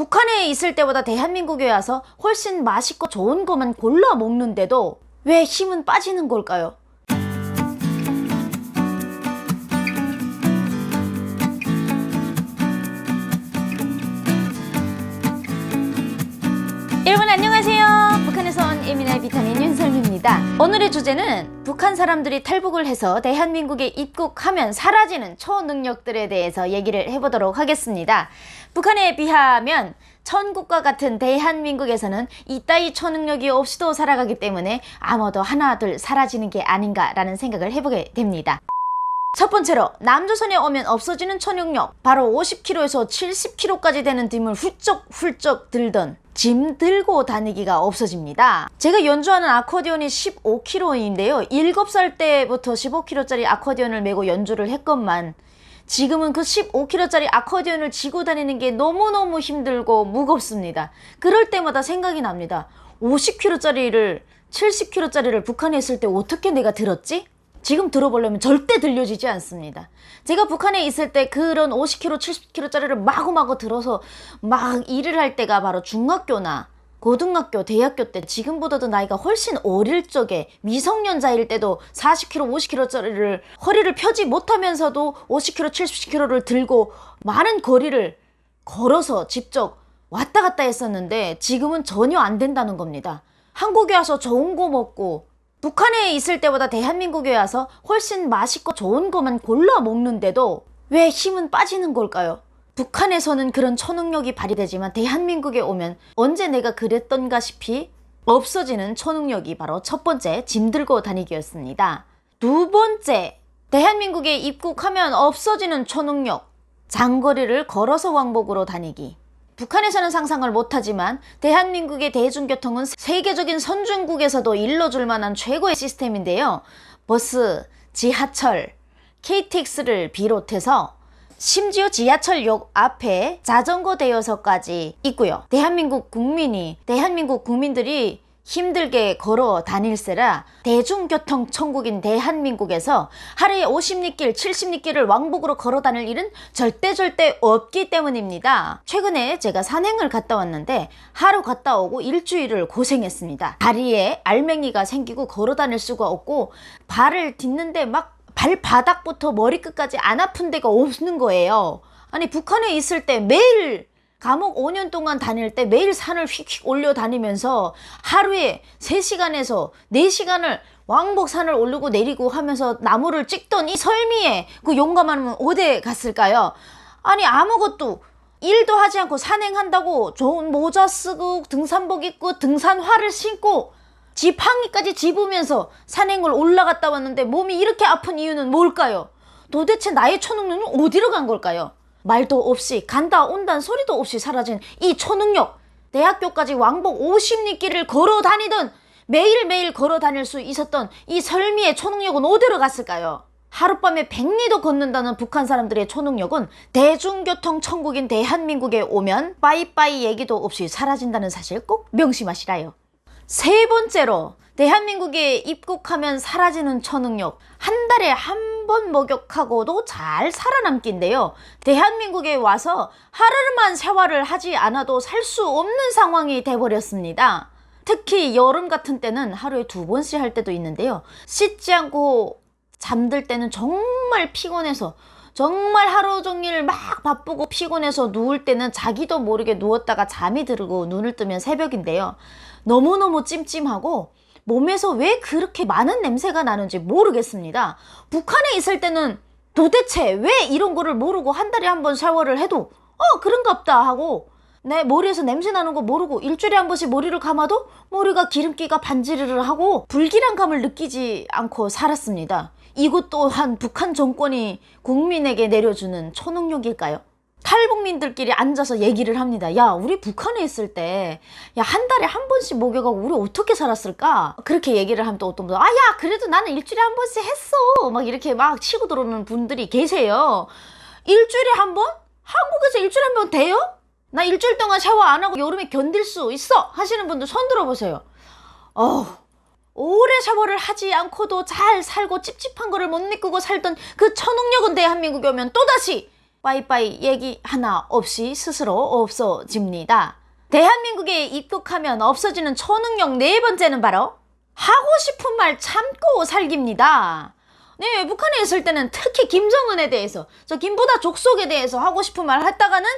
북한에 있을 때보다 대한민국에 와서 훨씬 맛있고 좋은 것만 골라 먹는데도 왜 힘은 빠지는 걸까요? 여러분 안녕하세요. 북한에서 온 예민한 비타민 윤설미입니다. 오늘의 주제는 북한 사람들이 탈북을 해서 대한민국에 입국하면 사라지는 초능력들에 대해서 얘기를 해보도록 하겠습니다. 북한에 비하면 천국과 같은 대한민국에서는 이따위 초능력이 없이도 살아가기 때문에 아무도 하나 둘 사라지는 게 아닌가라는 생각을 해보게 됩니다. 첫 번째로 남조선에 오면 없어지는 초능력 바로 50kg에서 70kg까지 되는 짐을 훌쩍훌쩍 들던 짐 들고 다니기가 없어집니다. 제가 연주하는 아코디언이 15kg인데요. 7살 때부터 15kg짜리 아코디언을 메고 연주를 했건만 지금은 그 15kg짜리 아코디언을 지고 다니는 게 너무너무 힘들고 무겁습니다. 그럴 때마다 생각이 납니다. 50kg짜리를 70kg짜리를 북한에 있을 때 어떻게 내가 들었지? 지금 들어보려면 절대 들려지지 않습니다. 제가 북한에 있을 때 그런 50kg, 70kg짜리를 마구마구 들어서 막 일을 할 때가 바로 중학교나 고등학교, 대학교 때 지금보다도 나이가 훨씬 어릴 적에 미성년자일 때도 40kg, 50kg짜리를 허리를 펴지 못하면서도 50kg, 70kg를 들고 많은 거리를 걸어서 직접 왔다 갔다 했었는데 지금은 전혀 안 된다는 겁니다. 한국에 와서 좋은 거 먹고 북한에 있을 때보다 대한민국에 와서 훨씬 맛있고 좋은 것만 골라 먹는데도 왜 힘은 빠지는 걸까요? 북한에서는 그런 초능력이 발휘되지만 대한민국에 오면 언제 내가 그랬던가시피 없어지는 초능력이 바로 첫 번째 짐 들고 다니기였습니다. 두 번째 대한민국에 입국하면 없어지는 초능력 장거리를 걸어서 왕복으로 다니기 북한에서는 상상을 못하지만 대한민국의 대중교통은 세계적인 선진국에서도 일러줄 만한 최고의 시스템인데요. 버스, 지하철, KTX를 비롯해서 심지어 지하철역 앞에 자전거 대여서까지 있고요. 대한민국 국민이 대한민국 국민들이 힘들게 걸어 다닐세라 대중교통 천국인 대한민국에서 하루에 50리길, 70리길을 왕복으로 걸어 다닐 일은 절대 절대 없기 때문입니다. 최근에 제가 산행을 갔다 왔는데 하루 갔다 오고 일주일을 고생했습니다. 다리에 알맹이가 생기고 걸어 다닐 수가 없고 발을 딛는데 막 발바닥부터 머리끝까지 안 아픈 데가 없는 거예요. 아니 북한에 있을 때 매일 감옥 5년 동안 다닐 때 매일 산을 휙휙 올려 다니면서 하루에 3시간에서 4시간을 왕복 산을 오르고 내리고 하면서 나무를 찍던 이 설미에 그 용감함은 어디에 갔을까요? 아니 아무것도 일도 하지 않고 산행한다고 좋은 모자 쓰고 등산복 입고 등산화를 신고 지팡이까지 집으면서 산행을 올라갔다 왔는데 몸이 이렇게 아픈 이유는 뭘까요? 도대체 나의 초능력은 어디로 간 걸까요? 말도 없이 간다 온다는 소리도 없이 사라진 이 초능력 대학교까지 왕복 50리길을 걸어 다니던 매일매일 걸어 다닐 수 있었던 이 설미의 초능력은 어디로 갔을까요? 하룻밤에 백리도 걷는다는 북한 사람들의 초능력은 대중교통 천국인 대한민국에 오면 빠이빠이 얘기도 없이 사라진다는 사실 꼭 명심하시라요. 세 번째로 대한민국에 입국하면 사라지는 초능력 한 달에 한 번 목욕하고도 잘 살아남기인데요. 대한민국에 와서 하루만 생활을 하지 않아도 살 수 없는 상황이 돼버렸습니다. 특히 여름 같은 때는 하루에 두 번씩 할 때도 있는데요. 씻지 않고 잠들 때는 정말 피곤해서 정말 하루 종일 막 바쁘고 피곤해서 누울 때는 자기도 모르게 누웠다가 잠이 들고 눈을 뜨면 새벽인데요. 너무너무 찜찜하고 몸에서 왜 그렇게 많은 냄새가 나는지 모르겠습니다. 북한에 있을 때는 도대체 왜 이런 거를 모르고 한 달에 한 번 샤워를 해도 어 그런갑다 하고 내 머리에서 냄새 나는 거 모르고 일주일에 한 번씩 머리를 감아도 머리가 기름기가 반지르르 하고 불길한감을 느끼지 않고 살았습니다. 이것 또한 북한 정권이 국민에게 내려주는 초능력일까요? 탈북민들끼리 앉아서 얘기를 합니다. 야, 우리 북한에 있을 때, 야, 한 달에 한 번씩 목욕하고 우리 어떻게 살았을까? 그렇게 얘기를 하면 또 어떤 분은, 아, 야, 그래도 나는 일주일에 한 번씩 했어. 막 이렇게 막 치고 들어오는 분들이 계세요. 일주일에 한 번? 한국에서 일주일에 한 번 돼요? 나 일주일 동안 샤워 안 하고 여름에 견딜 수 있어! 하시는 분들 손 들어보세요. 어우. 오래 샤워를 하지 않고도 잘 살고 찝찝한 거를 못 느끼고 살던 그 초능력은 대한민국에 오면 또다시 빠이빠이 얘기 하나 없이 스스로 없어집니다. 대한민국에 입국하면 없어지는 초능력 네 번째는 바로 하고 싶은 말 참고 살기입니다. 네, 북한에 있을 때는 특히 김정은에 대해서, 저 김부다 족속에 대해서 하고 싶은 말 했다가는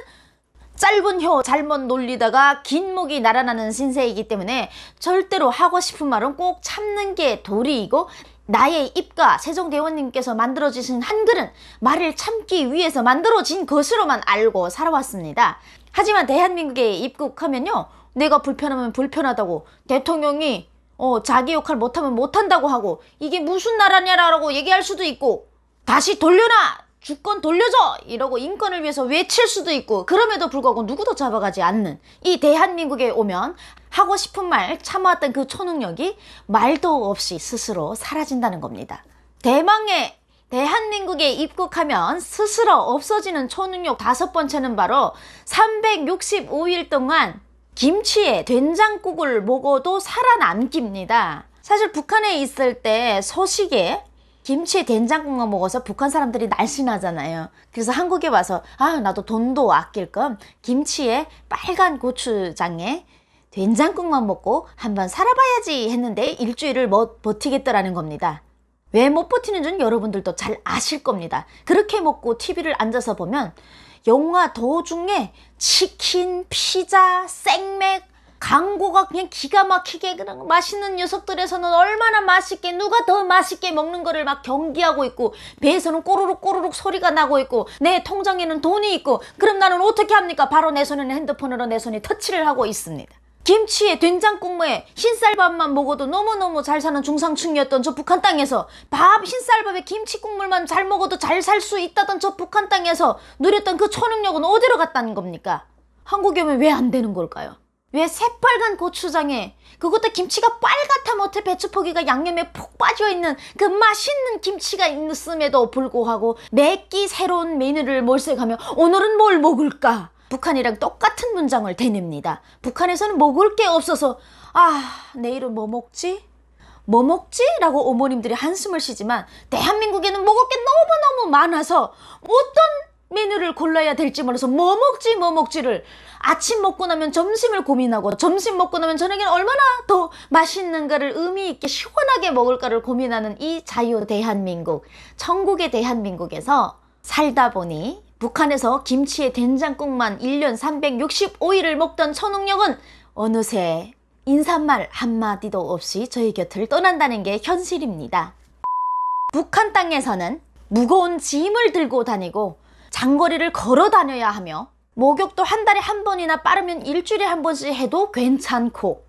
짧은 혀 잘못 놀리다가 긴 목이 날아나는 신세이기 때문에 절대로 하고 싶은 말은 꼭 참는 게 도리이고 나의 입과 세종대원님께서 만들어주신 한글은 말을 참기 위해서 만들어진 것으로만 알고 살아왔습니다. 하지만 대한민국에 입국하면요. 내가 불편하면 불편하다고 대통령이 어, 자기 역할 못하면 못한다고 하고 이게 무슨 나라냐라고 얘기할 수도 있고 다시 돌려놔 주권 돌려줘 이러고 인권을 위해서 외칠 수도 있고 그럼에도 불구하고 누구도 잡아가지 않는 이 대한민국에 오면 하고 싶은 말 참아왔던 그 초능력이 말도 없이 스스로 사라진다는 겁니다. 대망의 대한민국에 입국하면 스스로 없어지는 초능력 다섯 번째는 바로 365일 동안 김치에 된장국을 먹어도 살아남기입니다. 사실 북한에 있을 때 소식에 김치에 된장국만 먹어서 북한 사람들이 날씬하잖아요. 그래서 한국에 와서 아 나도 돈도 아낄 겸 김치에 빨간 고추장에 된장국만 먹고 한번 살아봐야지 했는데 일주일을 못 버티겠더라는 겁니다. 왜 못 버티는 줄 여러분들도 잘 아실 겁니다. 그렇게 먹고 TV를 앉아서 보면 영화 도중에 치킨, 피자, 생맥, 광고가 그냥 기가 막히게 그냥 맛있는 녀석들에서는 얼마나 맛있게 누가 더 맛있게 먹는 거를 막 경기하고 있고 배에서는 꼬르륵 꼬르륵 소리가 나고 있고 내 통장에는 돈이 있고 그럼 나는 어떻게 합니까? 바로 내 손에는 핸드폰으로 내 손이 터치를 하고 있습니다. 김치에 된장국무에 흰쌀밥만 먹어도 너무너무 잘 사는 중상층이었던 저 북한 땅에서 밥 흰쌀밥에 김치국물만 잘 먹어도 잘 살 수 있다던 저 북한 땅에서 누렸던 그 초능력은 어디로 갔다는 겁니까? 한국에 오면 왜 안 되는 걸까요? 왜 새빨간 고추장에 그것도 김치가 빨갛다 못해 배추포기가 양념에 푹 빠져있는 그 맛있는 김치가 있음에도 불구하고 매끼 새로운 메뉴를 몰색하며 오늘은 뭘 먹을까? 북한이랑 똑같은 문장을 대냅니다. 북한에서는 먹을 게 없어서 아 내일은 뭐 먹지? 뭐 먹지? 라고 어머님들이 한숨을 쉬지만 대한민국에는 먹을 게 너무너무 많아서 어떤 메뉴를 골라야 될지 몰라서 뭐 먹지 뭐 먹지를 아침 먹고 나면 점심을 고민하고 점심 먹고 나면 저녁에는 얼마나 더 맛있는가를 의미 있게 시원하게 먹을까를 고민하는 이 자유 대한민국 천국의 대한민국에서 살다 보니 북한에서 김치에 된장국만 1년 365일을 먹던 초능력은 어느새 인사말 한마디도 없이 저희 곁을 떠난다는 게 현실입니다. 북한 땅에서는 무거운 짐을 들고 다니고 장거리를 걸어 다녀야 하며 목욕도 한 달에 한 번이나 빠르면 일주일에 한 번씩 해도 괜찮고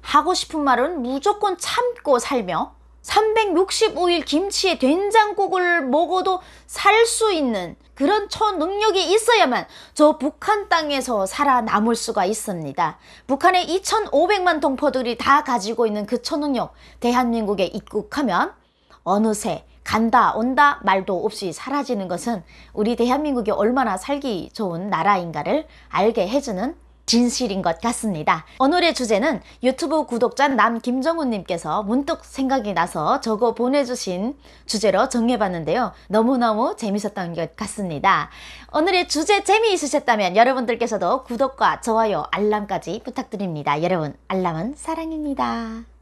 하고 싶은 말은 무조건 참고 살며 365일 김치에 된장국을 먹어도 살 수 있는 그런 초능력이 있어야만 저 북한 땅에서 살아남을 수가 있습니다. 북한의 2,500만 동포들이 다 가지고 있는 그 초능력 대한민국에 입국하면 어느새 간다 온다 말도 없이 사라지는 것은 우리 대한민국이 얼마나 살기 좋은 나라인가를 알게 해주는 진실인 것 같습니다. 오늘의 주제는 유튜브 구독자 남김정훈님께서 문득 생각이 나서 적어 보내주신 주제로 정해봤는데요. 너무너무 재밌었던 것 같습니다. 오늘의 주제 재미있으셨다면 여러분들께서도 구독과 좋아요, 알람까지 부탁드립니다. 여러분, 알람은 사랑입니다.